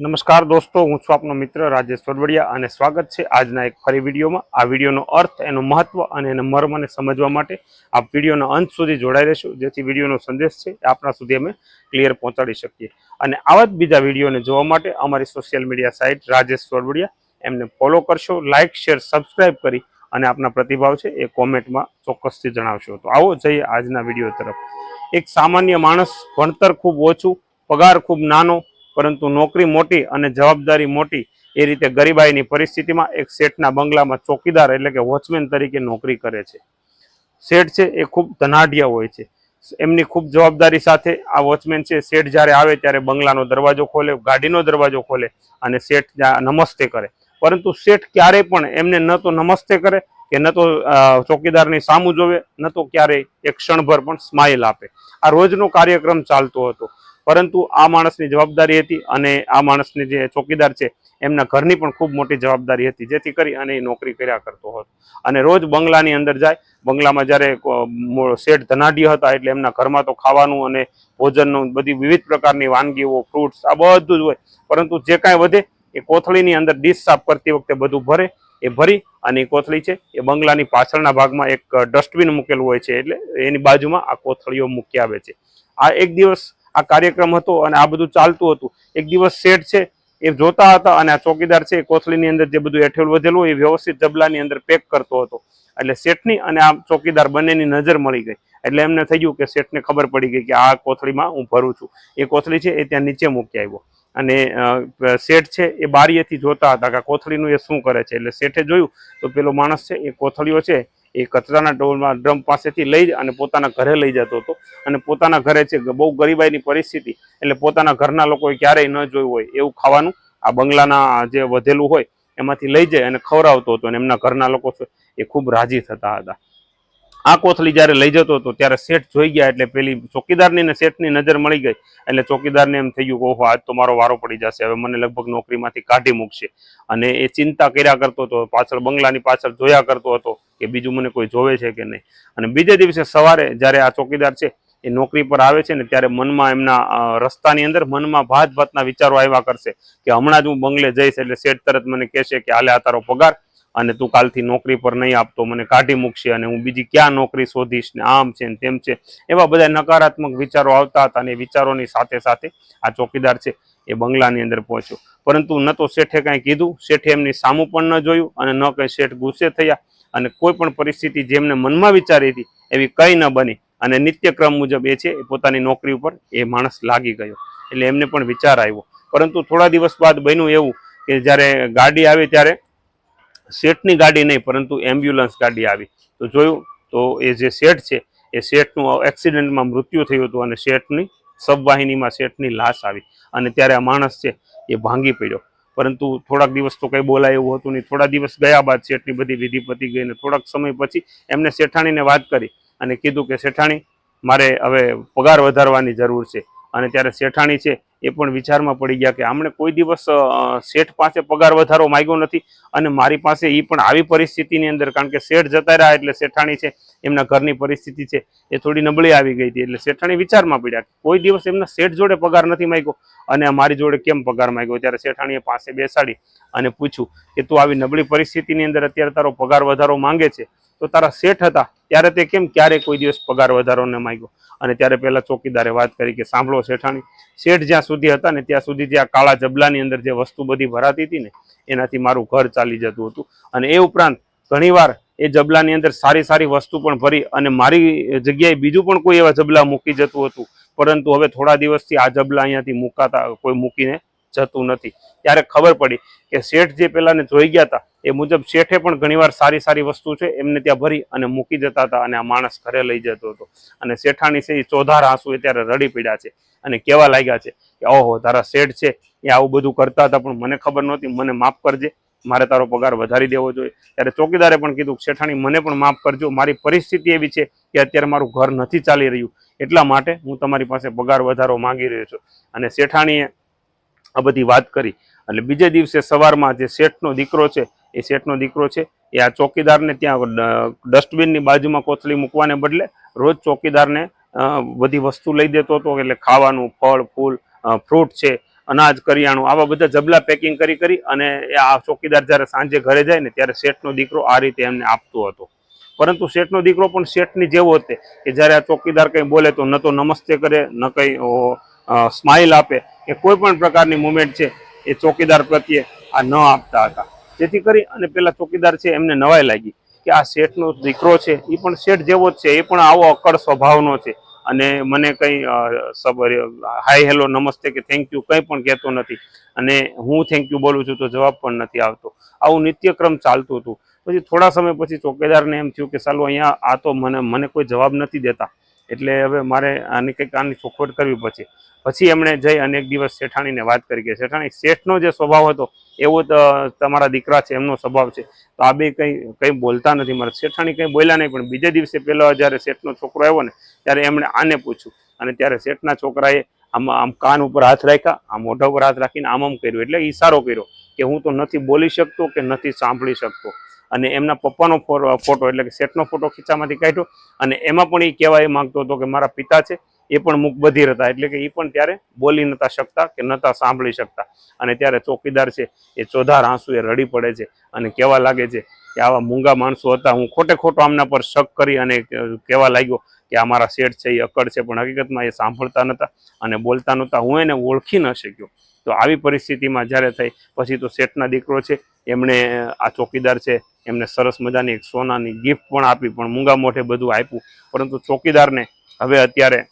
નમસ્કાર દોસ્તો, હું છું આપનો મિત્ર રાજેશ સોરવડિયા અને સ્વાગત છે આજના એક ફરી વિડીયોમાં. આ વિડીયોનો અર્થ, એનું મહત્વ અને એના મર્મને સમજવા માટે આ વિડીયોના અંત સુધી જોડાઈ રહેશું, જેથી વિડીયોનો સંદેશ છે એ આપણા સુધી અમે ક્લિયર પહોંચાડી શકીએ. અને આવા જ બીજા વિડીયોને જોવા માટે અમારી social media site Rajesh Sorvadiya એમને ફોલો કરશો, લાઇક, શેર, સબસ્ક્રાઇબ કરી અને આપના પ્રતિભાવ છે એ કોમેન્ટમાં ચોક્કસથી જણાવશો. તો આવો જઈએ આજના વીડિયો તરફ. એક સામાન્ય માણસ ભણતર ખૂબ ઓછું, પગાર ખૂબ નાનો પરંતુ નોકરી મોટી અને જવાબદારી મોટી એ રીતે ગરીબાઈની પરિસ્થિતિમાં એક શેઠના બંગલામાં ચોકીદાર એટલે કે વોચમેન તરીકે નોકરી કરે છે. શેઠ છે એ ખૂબ ધનાઢ્ય હોય છે. એમની ખૂબ જવાબદારી સાથે આ વોચમેન છે શેઠ જ્યારે આવે ત્યારે બંગલાનો દરવાજો ખોલે, ગાડીનો દરવાજો ખોલે અને શેઠ નમસ્તે કરે. પરંતુ શેઠ ક્યારેય પણ એમને ન તો નમસ્તે કરે કે ન તો ચોકીદારની સામું જોવે, ન તો ક્યારેય એક ક્ષણભર પણ સ્માઇલ આપે. આ રોજનો કાર્યક્રમ ચાલતો હતો. પરંતુ આ માણસની જવાબદારી હતી અને આ માણસની જે ચોકીદાર છે, એમના ઘરની પણ ખૂબ મોટી જવાબદારી હતી, જેથી કરી અને એ નોકરી કર્યા કરતો હતો. અને રોજ બંગલાની અંદર જાય, બંગલામાં જ્યારે શેઠ ધનાઢ્ય હતા એટલે એમના ઘરમાં તો ખાવાનું અને ભોજનનું બધી વિવિધ પ્રકારની વાનગીઓ ફ્રૂટ્સ આ બધું જ હોય. પરંતુ જે કાંઈ વધે, એ કોથળીની અંદર ડીશ સાફ કરતી વખતે બધું ભરે, એ ભરી અને એ કોથળી છે, એ બંગલાની પાછળના ભાગમાં એક ડસ્ટબિન મૂકેલું હોય છે એટલે એની બાજુમાં આ કોથળીઓ મૂકી આવે છે. આ એક દિવસ આ કાર્યક્રમ હતો અને આ બધું ચાલતું હતું. એક દિવસ શેઠ છે, એ જોતા હતા અને આ ચોકીદાર છે, એ કોથળીની અંદર જે બધું એઠેલું વધેલું એ વ્યવસ્થિત જબલાની અંદર પેક કરતો હતો. એટલે શેઠની અને આ ચોકીદાર બંનેની નજર મળી ગઈ. એટલે એમને થઈ ગયું કે શેઠને ખબર પડી ગઈ કે આ કોથળીમાં હું ભરું છું. એ કોથળી છે, એ ત્યાં નીચે મૂકી આવ્યો. અને શેઠ છે, એ બારીએથી જોતા હતા કે કોથળીનું એ શું કરે છે. એટલે શેઠે જોયું, તો પેલો માણસ છે, એ કોથળીઓ છે એ કચરાના ડોલમાં ડ્રમ પાસેથી લઈ અને પોતાના ઘરે લઈ જતો હતો. અને પોતાના ઘરે છે બહુ ગરીબાઈની પરિસ્થિતિ, એટલે પોતાના ઘરના લોકોએ ક્યારેય ન જોયું હોય એવું ખાવાનું આ બંગલાના જે વધેલું હોય એમાંથી લઈ જાય અને ખવડાવતો હતો અને એમના ઘરના લોકો એ ખૂબ રાજી થતા હતા. આ કોથળી જ્યારે લઈ જતો હતો, ત્યારે શેઠ જોઈ ગયા એટલે પેલી ચોકીદારની ને શેઠની નજર મળી ગઈ. એટલે ચોકીદારને એમ થઈ ગયું કે, ઓહો, આજ તો મારો વારો પડી જશે. હવે મને લગભગ નોકરીમાંથી કાઢી મૂકશે. અને એ ચિંતા કર્યા કરતો હતો, પાછળ બંગલાની પાછળ જોયા કરતો હતો કે બીજું મને કોઈ જોવે છે કે નહીં. અને બીજે દિવસે સવારે જ્યારે આ ચોકીદાર છે, એ નોકરી પર આવે છે ને, ત્યારે મનમાં એમના રસ્તાની અંદર મનમાં ભાત ભાતના વિચારો આવ્યા કરશે કે, હમણાં જ હું બંગલે જઈશ એટલે શેઠ તરત મને કહેશે કે, હાલે, આ તારો પગાર. અને તું કાલથી નોકરી પર નહીં આપતો મને કાઢી મૂકશે અને હું બીજી ક્યાં નોકરી શોધીશ ને આમ છે ને તેમ છે. એવા બધા નકારાત્મક વિચારો આવતા હતા અને વિચારોની સાથે સાથે આ ચોકીદાર છે એ બંગલાની અંદર પહોંચ્યો. પરંતુ ન તો શેઠે કાંઈ કીધું. શેઠે એમની સામું પણ ન જોયું અને ન કંઈ શેઠ ગુસ્સે થયા અને કોઈ પણ પરિસ્થિતિ જેમને મનમાં વિચારી હતી એવી કંઈ ન બની. અને નિત્યક્રમ મુજબ એ છે પોતાની નોકરી ઉપર એ માણસ લાગી ગયો. એટલે એમને પણ વિચાર આવ્યો. પરંતુ થોડા દિવસ બાદ બન્યું એવું કે જ્યારે ગાડી આવી ત્યારે શેઠની ગાડી નહીં, પરંતુ એમ્બ્યુલન્સ ગાડી આવી. તો જોયું, તો એ જે શેઠ છે, એ શેઠનું એક્સિડન્ટમાં મૃત્યુ થયું હતું અને શેઠની સબવાહિનીમાં શેઠની લાશ આવી. અને ત્યારે આ માણસ છે, એ ભાંગી પડ્યો. પરંતુ થોડાક દિવસ તો કંઈ બોલાય એવું હતું નહીં. થોડા દિવસ ગયા બાદ શેઠની બધી વિધિ પતી ગઈ અને થોડાક સમય પછી એમને શેઠાણીને વાત કરી અને કીધું કે, શેઠાણી, મારે હવે પગાર વધારવાની જરૂર છે. અને ત્યારે શેઠાણી છે એ પણ વિચારમાં પડી ગયા કે આમણે કોઈ દિવસ શેઠ પાસે પગાર વધારો માગ્યો નથી અને મારી પાસે એ પણ આવી પરિસ્થિતિની અંદર, કારણ કે શેઠ જતા રહ્યા એટલે શેઠાણી છે, એમના ઘરની પરિસ્થિતિ છે, એ થોડી નબળી આવી ગઈ હતી એટલે શેઠાણી વિચારમાં પડ્યા કોઈ દિવસ એમના શેઠ જોડે પગાર નથી માંગ્યો અને મારી જોડે કેમ પગાર માગ્યો? ત્યારે શેઠાણીએ પાસે બેસાડી અને પૂછ્યું કે તું આવી નબળી પરિસ્થિતિની અંદર અત્યારે તારો પગાર વધારો માંગે છે તો તારા શેઠ હતા, ત્યારે તે કેમ ક્યારે કોઈ દિવસ પગાર વધારોને માગ્યો? અને ત્યારે પહેલાં ચોકીદારે વાત કરી કે સાંભળો શેઠાણી, શેઠ જ્યાં સુધી હતા ને ત્યાં સુધી જે કાળા જબલાની અંદર જે વસ્તુ બધી ભરાતી હતી ને, એનાથી મારું ઘર ચાલી જતું હતું. અને એ ઉપરાંત ઘણીવાર એ જબલાની અંદર સારી સારી વસ્તુ પણ ભરી અને મારી જગ્યાએ બીજું પણ કોઈ એવા જબલા મૂકી જતું હતું. પરંતુ હવે થોડા દિવસથી આ જબલા અહીંયાથી મૂકાતા, કોઈ મૂકીને જતું નથી. ત્યારે ખબર પડી કે શેઠ જે પેલાને જોઈ ગયા હતા એ મુજબ શેઠે પણ ઘણીવાર સારી સારી વસ્તુ છે, એમને ત્યાં ભરી અને મૂકી જતા હતા અને આ માણસ ઘરે લઈ જતો હતો. અને શેઠાણી છે એ ચોધાર આંસુ એ ત્યારે રડી પડ્યા છે અને કહેવા લાગ્યા છે કે, ઓહો, તારા શેઠ છે, એ આવું બધું કરતા હતા, પણ મને ખબર નહોતી, મને માફ કરજે, મારે તારો પગાર વધારી દેવો જોઈએ. ત્યારે ચોકીદારે પણ કીધું, શેઠાણી, મને પણ માફ કરજો, મારી પરિસ્થિતિ એવી છે કે અત્યારે મારું ઘર નથી ચાલી રહ્યું, એટલા માટે હું તમારી પાસે પગાર વધારો માંગી રહ્યો છું. અને શેઠાણીએ આ બધી વાત કરી. એટલે બીજે દિવસે સવારમાં જે શેઠનો દીકરો છે, એ શેઠનો દીકરો છે, એ આ ચોકીદારને ત્યાં ડસ્ટબિનની બાજુમાં કોથળી મૂકવાને બદલે રોજ ચોકીદારને બધી વસ્તુ લઈ દેતો હતો, એટલે ખાવાનું, ફળ, ફૂલ ફ્રૂટ છે, અનાજ, કરિયાણું, આવા બધા જબલા પેકિંગ કરી કરી અને આ ચોકીદાર જ્યારે સાંજે ઘરે જાય ને ત્યારે શેઠનો દીકરો આ રીતે એમને આપતો હતો. પરંતુ શેઠનો દીકરો પણ શેઠની જેવો હતો કે જ્યારે આ ચોકીદાર કંઈ બોલે તો ન તો નમસ્તે કરે, ન કંઈ સ્માઇલ આપે કે કોઈ પણ પ્રકારની મુમેન્ટ છે એ ચોકીદાર પ્રત્યે આ ન આપતા હતા. જેથી કરી અને પેલા ચોકીદાર છે એમને નવાઈ લાગી કે આ શેઠનો દીકરો છે એ પણ શેઠ જેવો જ છે એ પણ આવો અક્કડ સ્વભાવનો છે. અને મને કંઈ હાય હેલો નમસ્તે કે થેન્ક યુ કંઈ પણ કહેતો નથી. અને હું થેન્ક યુ બોલું છું તો જવાબ પણ નથી આવતો. આવું નિત્યક્રમ ચાલતું હતું. પછી થોડા સમય પછી ચોકીદારને એમ થયું કે ચાલો અહીંયા આ તો મને મને કોઈ જવાબ નથી દેતા. એટલે હવે મારે આની કંઈક આની ચોખવટ કરવી પછી પછી એમણે જઈ અને એક દિવસ શેઠાણીને વાત કરી કે શેઠાણી, શેઠનો જે સ્વભાવ હતો, એવો તમારા દીકરા છે, એમનો સ્વભાવ છે. તો આ બે કંઈ કંઈ બોલતા નથી. મારે શેઠાણી કંઈ બોલ્યા નહીં, પણ બીજે દિવસે પહેલાં જ્યારે શેઠનો છોકરો આવ્યો ને, ત્યારે એમણે આને પૂછ્યું. અને ત્યારે શેઠના છોકરાએ આમ આમ કાન ઉપર હાથ રાખ્યા, આમ મોઢા ઉપર હાથ રાખીને આમ આમ કર્યું. એટલે ઈશારો કર્યો કે હું તો નથી બોલી શકતો કે નથી સાંભળી શકતો. અને એમના પપ્પાનો ફોટો એટલે કે શેઠનો ફોટો ખીચામાંથી કાઢ્યો અને એમાં પણ એ કહેવા એ માંગતો હતો કે મારા પિતા છે, એ પણ મુખ બધિર હતા એટલે કે એ પણ ત્યારે બોલી નતા શકતા કે નતા સાંભળી શકતા. અને ત્યારે ચોકીદાર છે, એ ચોધાર આંસુ એ રડી પડે છે અને કહેવા લાગે છે કે આવા મૂંગા માણસો હતા. હું ખોટે ખોટો આમના પર શક કરી અને કહેવા લાગ્યો કે આ મારા શેઠ છે, એ અકડ છે, પણ હકીકતમાં એ સાંભળતા નહોતા અને બોલતા નહોતા હું એને ઓળખી ન શક્યો. તો આવી પરિસ્થિતિમાં જ્યારે થઈ, પછી તો શેઠના દીકરો છે, એમણે આ ચોકીદાર છે, એમને સરસ મજાની એક સોનાની ગિફ્ટ પણ આપી, પણ મૂંગા મોઢે બધું આપ્યું. પરંતુ ચોકીદારને હવે અત્યારે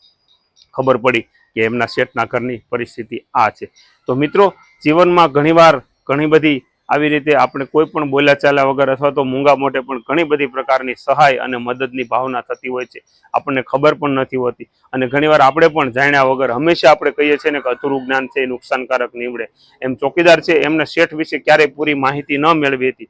ખબર પડી કે એમના શેઠના ઘરની પરિસ્થિતિ આ છે. તો મિત્રો, જીવનમાં ઘણીવાર ઘણી બધી આવી રીતે આપણે કોઈ પણ બોલ્યા ચાલ્યા વગર અથવા તો મૂંગા મોઢે પણ ઘણી બધી પ્રકારની સહાય અને મદદની ભાવના થતી હોય છે. આપણને ખબર પણ નથી હોતી. અને ઘણીવાર આપણે પણ જાણ્યા વગર હંમેશા આપણે કહીએ છીએ ને કે અધૂરું જ્ઞાન છે, નુકસાનકારક નીવડે. એમ ચોકીદાર છે, એમને શેઠ વિશે ક્યારેય પૂરી માહિતી ન મેળવી હતી.